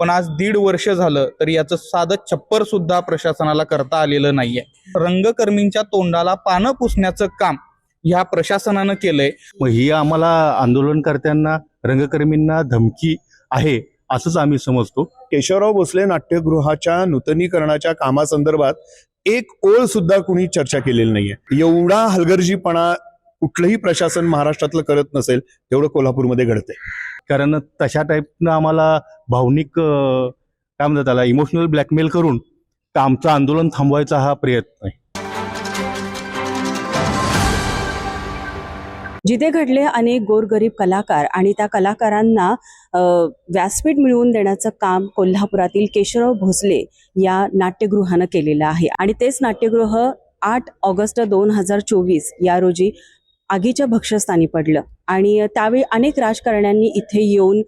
पण आज दीड वर्ष झालं तरी याचं साधं छप्पर सुद्धा प्रशासनाला करता आलेलं नाहीये. रंगकर्मींच्या तोंडाला पानं पुसण्याचं काम ह्या प्रशासनानं केलंय. मग ही आम्हाला आंदोलनकर्त्यांना रंगकर्मींना धमकी आहे असंच आम्ही समजतो. केशवराव भोसले नाट्यगृहाच्या नूतनीकरणाच्या कामासंदर्भात एक ओळ सुद्धा कुणी चर्चा केलेली नाहीये. एवढा हलगर्जीपणा कुठलंही प्रशासन महाराष्ट्रातलं करत नसेल तेवढं कोल्हापूरमध्ये घडतंय. कारण तशा टाईपनं आम्हाला भावनिक काय म्हणतात त्याला इमोशनल ब्लॅकमेल करून आमचं आंदोलन थांबवायचा हा प्रयत्न आहे. जिथे घडले अनेक गोरगरीब कलाकार आणि त्या कलाकारांना व्यासपीठ मिळवून देण्याचं काम कोल्हापुरातील केशवराव भोसले या नाट्यगृहानं केलेलं आहे. आणि तेच नाट्यगृह आठ ऑगस्ट दोन हजार चोवीस या रोजी आगीच्या भक्षस्थानी पडलं. आणि त्यावेळी अनेक राजकारण्यांनी इथे येऊन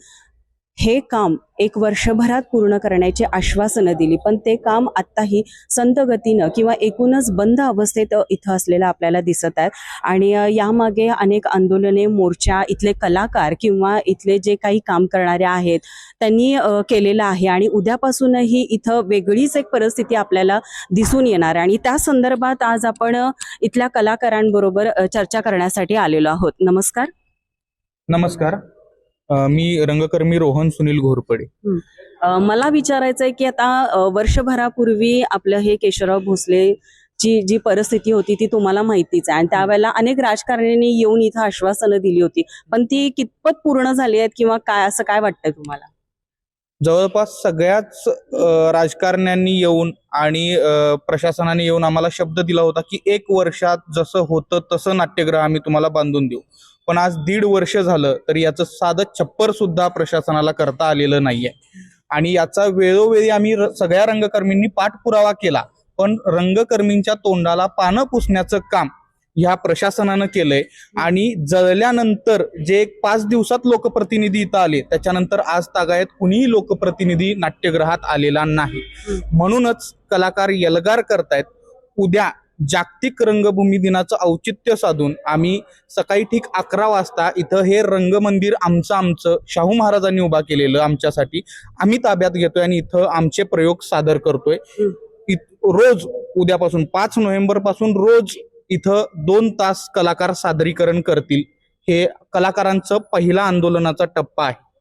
हे काम एक वर्षभरात पूर्ण करण्याची आश्वासनं दिली. पण ते काम आत्ताही संत गतीनं किंवा एकूणच बंद अवस्थेत इथं असलेलं आपल्याला दिसत आहे. आणि यामागे अनेक आंदोलने मोर्चा इथले कलाकार किंवा इथले जे काही काम करणारे आहेत त्यांनी केलेलं आहे. आणि उद्यापासूनही इथं वेगळीच एक परिस्थिती आपल्याला दिसून येणार आहे. आणि त्या संदर्भात आज आपण इथल्या कलाकारांबरोबर चर्चा करण्यासाठी आलेलो आहोत. नमस्कार. नमस्कार. मी रंगकर्मी रोहन सुनील घोरपडे. मला विचारायचं आहे की आता वर्षभरापूर्वी आपलं हे केशवराव भोसले ची जी परिस्थिती होती ती तुम्हाला माहितीच आहे. आणि त्यावेळेला अनेक राजकारण्यांनी येऊन इथं आश्वासनं दिली होती. पण ती कितपत पूर्ण झाली आहेत किंवा काय असं काय वाटतंय तुम्हाला? जवळपास सगळ्याच राजकारण्यांनी येऊन आणि प्रशासनाने येऊन आम्हाला शब्द दिला होता की एक वर्षात जसं होतं तसं नाट्यगृह आम्ही तुम्हाला बांधून देऊ. पण आज दीड वर्ष झालं तर याचं साधं छप्पर सुद्धा प्रशासनाला करता आलेलं नाहीये. आणि याचा वेळोवेळी आम्ही र- सगळ्या रंगकर्मींनी पाठपुरावा केला पण रंगकर्मींच्या तोंडाला पानं पुसण्याचं काम ह्या प्रशासनानं केलंय. आणि जळल्यानंतर जे एक पाच दिवसात लोकप्रतिनिधी इथं आले त्याच्यानंतर आज तागायत कुणीही लोकप्रतिनिधी नाट्यगृहात आलेला नाही. म्हणूनच कलाकार यलगार करतायत. उद्या जागतिक रंगभूमी दिनाचं औचित्य साधून आम्ही सकाळी ठीक अकरा वाजता इथं हे रंगमंदिर आमचं आमचं शाहू महाराजांनी उभा केलेलं आमच्यासाठी. आम्ही ताब्यात घेतोय आणि इथं आमचे प्रयोग सादर करतोय. रोज उद्यापासून पाच नोव्हेंबरपासून रोज इथं दोन तास कलाकार सादरीकरण करतील. हे कलाकारांचं पहिला आंदोलनाचा टप्पा आहे.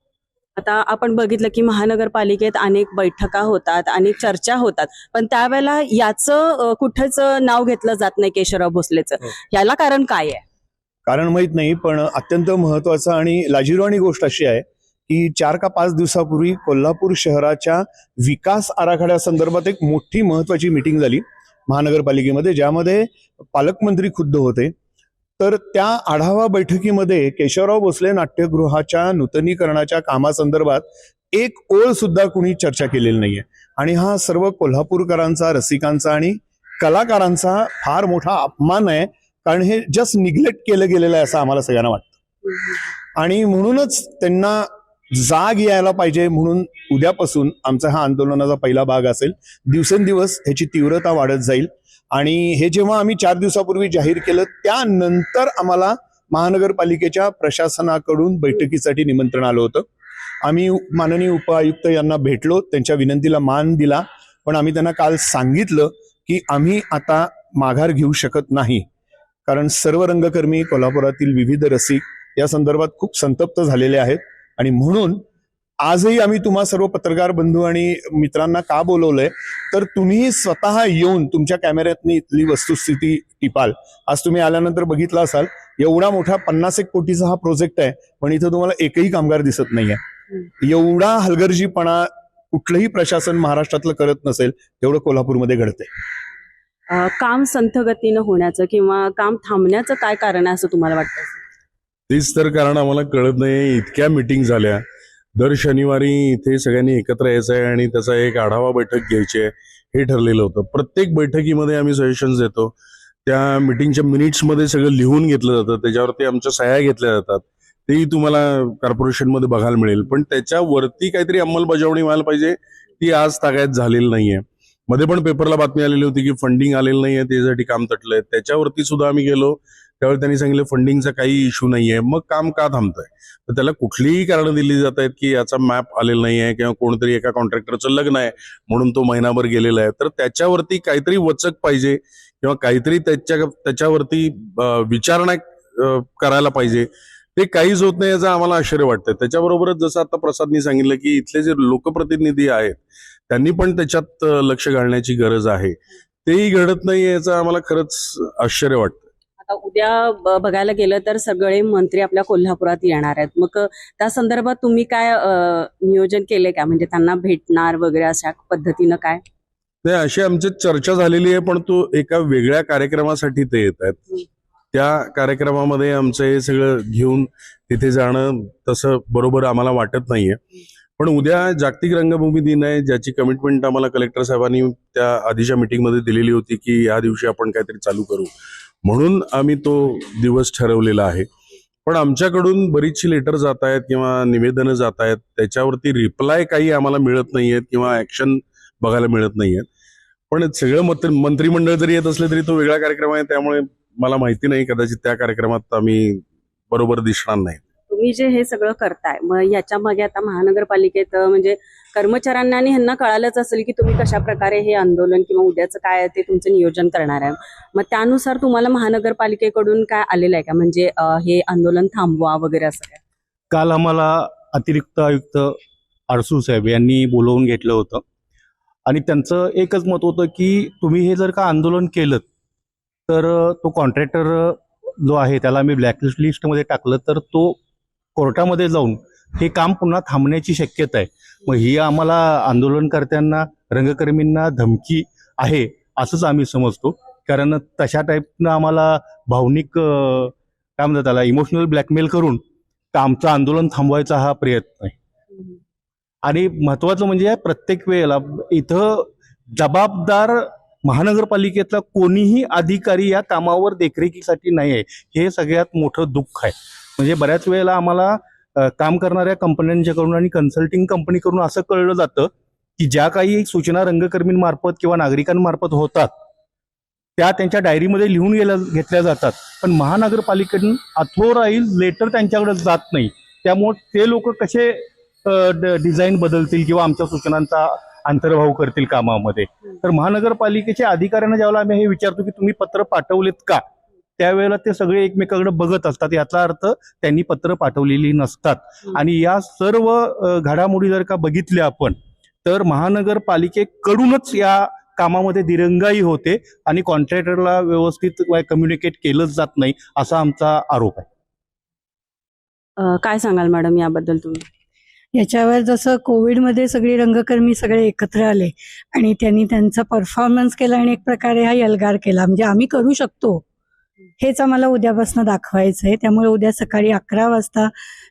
आता आपण बघितलं की महानगरपालिकेत अनेक बैठका होतात अनेक चर्चा होतात. पण त्यावेळेला याचं कुठंच नाव घेतलं जात नाही केशवराव भोसलेचं? हो. याला कारण काय आहे? कारण माहीत नाही पण अत्यंत महत्वाचं आणि लाजिरवाणी गोष्ट अशी आहे की चार का पाच दिवसापूर्वी कोल्हापूर शहराच्या विकास आराखड्यासंदर्भात एक मोठी महत्वाची मिटिंग झाली महानगरपालिकेमध्ये ज्यामध्ये पालकमंत्री खुद्द होते. तर त्या आढावा बैठकीमध्ये केशवराव भोसले नाट्यगृहाच्या नूतनीकरणाच्या कामासंदर्भात एक ओळ सुद्धा कुणी चर्चा केलेली नाहीये. आणि हा सर्व कोल्हापूरकरांचा रसिकांचा आणि कलाकारांचा फार मोठा अपमान आहे. कारण हे जस्ट निग्लेक्ट केलं गेलेलं आहे असं आम्हाला सगळ्यांना वाटतं. आणि म्हणूनच त्यांना जाग यायला पाहिजे म्हणून उद्यापासून आमचा हा आंदोलनाचा पहिला भाग असेल. दिवसेंदिवस ह्याची तीव्रता वाढत जाईल. आणि हे जेव्हा आम्ही चार दिवसापूर्वी जाहीर केलं त्यानंतर आम्हाला महानगरपालिकेच्या प्रशासनाकडून बैठकीसाठी निमंत्रण आलं होतं. आम्ही माननीय उपआयुक्त यांना भेटलो त्यांच्या विनंतीला मान दिला. पण आम्ही त्यांना काल सांगितलं की आम्ही आता माघार घेऊ शकत नाही. कारण सर्व रंगकर्मी कोल्हापुरातील विविध रसिक या संदर्भात खूप संतप्त झालेले आहेत. आणि म्हणून आजही आम्ही तुम्हा सर्व पत्रकार बंधू आणि मित्रांना का बोलवलंय? तर तुम्ही स्वतः येऊन तुमच्या कॅमेऱ्यातनी इथली वस्तुस्थिती टिपाल. आज तुम्ही आल्यानंतर बघितला असाल एवढा मोठा पन्नास एक कोटीचा हा प्रोजेक्ट आहे पण इथं तुम्हाला एकही कामगार दिसत नाहीये. एवढा हलगर्जीपणा कुठलंही प्रशासन महाराष्ट्रातलं करत नसेल तेवढं कोल्हापूरमध्ये घडतंय. काम संथ गतीनं होण्याचं किंवा काम थांबण्याचं काय कारण आहे असं तुम्हाला वाटतं? तेच तर कारण आम्हाला कळत नाही. इतक्या मिटिंग झाल्या. दर शनिवारी इथे सगळ्यांनी एकत्र यायचं आहे आणि त्याचा एक आढावा बैठक घ्यायची आहे. हे ठरलेलं होतं. प्रत्येक बैठकीमध्ये आम्ही सजेशन्स देतो. त्या मिटिंगच्या मिनिट्समध्ये सगळं लिहून घेतलं जातं. त्याच्यावरती आमच्या सह्या घेतल्या जातात. तेही तुम्हाला कॉर्पोरेशनमध्ये बघायला मिळेल. पण त्याच्यावरती काहीतरी अंमलबजावणी व्हायला पाहिजे. ती आज तागायत झालेली नाहीये. मध्ये पण पेपरला बातमी आलेली होती की फंडिंग आलेलं नाहीये. त्याच्यासाठी काम तटलंय. त्याच्यावरती सुद्धा आम्ही गेलो. त्यावेळी त्यांनी सांगितलं फंडिंगचा काही इश्यू नाहीये. मग काम का थांबतंय? तर त्याला कुठलीही कारणं दिली जात आहेत की याचा मॅप आलेला नाही आहे किंवा कोणतरी एका कॉन्ट्रॅक्टरचं लग्न आहे म्हणून तो महिनाभर गेलेला आहे. तर त्याच्यावरती काहीतरी वचक पाहिजे किंवा काहीतरी त्याच्या त्याच्यावरती विचारणा करायला पाहिजे. ते काहीच होत नाही याचं आम्हाला आश्चर्य वाटतं त्याच्याबरोबरच जसं आता प्रसादनी सांगितलं की इथले जे लोकप्रतिनिधी आहेत त्यांनी पण त्याच्यात लक्ष घालण्याची गरज आहे. तेही घडत नाही याचं आम्हाला खरंच आश्चर्य वाटतं आता उद्या बघायला गेलं तर सगळे मंत्री आपल्या कोल्हापुरात येणार आहेत. मग त्या संदर्भात तुम्ही काय नियोजन केले का? म्हणजे त्यांना भेटणार वगैरे अशा पद्धतीनं काय? नाही अशी आमची चर्चा झालेली आहे पण तो एका वेगळ्या कार्यक्रमासाठी ते येत आहेत. त्या कार्यक्रमामध्ये आमचं हे सगळं घेऊन तिथे जाणं तसं बरोबर आम्हाला वाटत नाहीये. पण उद्या जागतिक रंगभूमी दिन आहे ज्याची कमिटमेंट आम्हाला कलेक्टर साहेबांनी त्या आधीच्या मीटिंगमध्ये दिलेली होती की या दिवशी आपण काहीतरी चालू करू. म्हणून आम्ही तो दिवस ठरवलेला आहे. पण आमच्याकडून बरीचशी लेटर जात आहेत किंवा निवेदनं जात आहेत त्याच्यावरती रिप्लाय काही आम्हाला मिळत नाहीयेत किंवा ऍक्शन बघायला मिळत नाहीयेत. पण सगळं मंत्री मंत्रिमंडळ जरी येत असले तरी तो वेगळा कार्यक्रम आहे. त्यामुळे मला माहिती नाही. कदाचित त्या कार्यक्रमात आम्ही बरोबर दिसणार नाही तुम्ही जे हे सगळं करताय मग याच्या मागे आता महानगरपालिकेत म्हणजे कर्मचाऱ्यांना आणि ह्यांना कळालंच असेल की तुम्ही कशा प्रकारे हे आंदोलन किंवा उद्याचं काय आहे ते तुमचं नियोजन करणार आहे. मग त्यानुसार तुम्हाला महानगरपालिकेकडून काय आलेलं आहे का? म्हणजे हे आंदोलन थांबवा वगैरे असं काय? काल आम्हाला अतिरिक्त आयुक्त आरसू साहेब यांनी बोलवून घेतलं होतं. आणि त्यांचं एकच मत होतं की तुम्ही हे जर का आंदोलन केलं तर तो कॉन्ट्रॅक्टर जो आहे त्याला आम्ही ब्लॅकलिस्ट लिस्टमध्ये टाकलं तर तो कोर्टामध्ये जाऊन हे काम पुन्हा थांबण्याची शक्यता आहे. मग ही आम्हाला आंदोलनकर्त्यांना रंगकर्मींना धमकी आहे असंच आम्ही समजतो. कारण तशा टाईपनं आम्हाला भावनिक काय म्हणतात त्याला इमोशनल ब्लॅकमेल करून आमचं आंदोलन थांबवायचा हा प्रयत्न आहे. आणि महत्वाचं म्हणजे प्रत्येक वेळेला इथं जबाबदार महानगरपालिकेतला कोणीही अधिकारी या कामावर देखरेखीसाठी नाही आहे. हे सगळ्यात मोठं दुःख आहे. म्हणजे बऱ्याच वेळेला आम्हाला काम करणाऱ्या कंपन्यांच्याकडून आणि कन्सल्टिंग कंपनीकडून असं कळलं जातं की ज्या काही सूचना रंगकर्मींमार्फत किंवा नागरिकांमार्फत होतात त्या त्यांच्या डायरीमध्ये लिहून गेल्या घेतल्या जातात. पण महानगरपालिकेतून अथोराईज लेटर त्यांच्याकडे जात नाही. त्यामुळे ते लोक कसे डिझाईन बदलतील किंवा आमच्या सूचनांचा अंतर्भाव करतील कामामध्ये? तर महानगरपालिकेच्या अधिकाऱ्यांना ज्यावेळेला आम्ही हे विचारतो की तुम्ही पत्र पाठवलेत का? त्यावेळेला ते सगळे एकमेकांकडे बघत असतात. याचा अर्थ त्यांनी पत्र पाठवलेली नसतात. आणि या सर्व घडामोडी जर का बघितल्या आपण तर महानगरपालिकेकडूनच या कामामध्ये दिरंगाई होते आणि कॉन्ट्रॅक्टरला व्यवस्थित कम्युनिकेट केलंच जात नाही असा आमचा आरोप आहे. काय सांगाल मॅडम याबद्दल तुम्ही? याच्यावर जसं कोविडमध्ये सगळी रंगकर्मी सगळे एकत्र आले आणि त्यांनी त्यांचा परफॉर्मन्स केला आणि एक प्रकारे हा यलगार केला. म्हणजे आम्ही करू शकतो. हेच आम्हाला उद्यापासून दाखवायचं आहे त्यामुळे उद्या सकाळी अकरा वाजता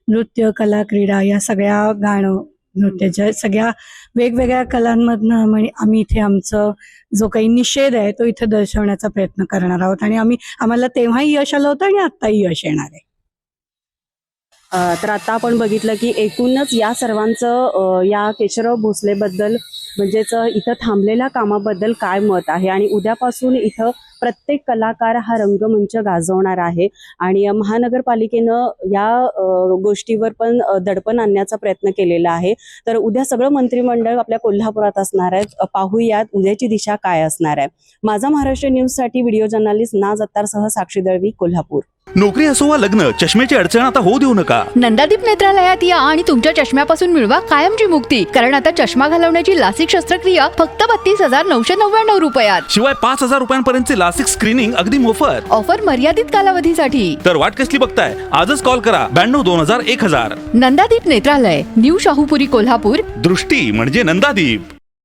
नृत्य कला क्रीडा या सगळ्या गाणं नृत्याच्या सगळ्या वेगवेगळ्या कलांमधनं आम्ही इथे आमचं जो काही निषेध आहे तो इथे दर्शवण्याचा प्रयत्न करणार आहोत. आणि आम्ही आम्हाला तेव्हाही यश आलं होतं आणि आत्ताही यश येणार आहे. तर आता आपण बघितलं की एकूणच या सर्वांचं या केशवराव भोसलेबद्दल म्हणजेच इथं थांबलेल्या कामाबद्दल काय मत आहे? आणि उद्यापासून इथं प्रत्येक कलाकार हा रंगमंच गाजवणार आहे. आणि महानगरपालिकेनं या गोष्टीवर पण दडपण आणण्याचा प्रयत्न केलेला आहे. तर उद्या सगळं मंत्रिमंडळ आपल्या कोल्हापुरात असणार आहे. पाहूयात उद्याची दिशा काय असणार आहे. माझा महाराष्ट्र न्यूजसाठी व्हिडिओ जर्नालिस्ट नाज अत्तारसह साक्षी दळवी कोल्हापूर. नोकरी असो वा लग्न चष्म्याची अडचण आता होऊ देऊ नका. नंदादीप नेत्रालयात या आणि तुमच्या चष्म्यापासून मिळवा कायमची मुक्ती. कारण आता चष्मा घालवण्याची लासिक शस्त्रक्रिया फक्त बत्तीस हजार नऊशे नव्याण्णव रुपयात. शिवाय पाच हजार रुपयांपर्यंतचे लासिक स्क्रीनिंग अगदी मोफत. ऑफर मर्यादित कालावधीसाठी. तर वाट कसली बघताय? आजच कॉल करा. ब्याण्णव दोन हजार एक हजार. नंदादीप नेत्रालय न्यू शाहूपुरी कोल्हापूर. दृष्टी म्हणजे नंदादीप.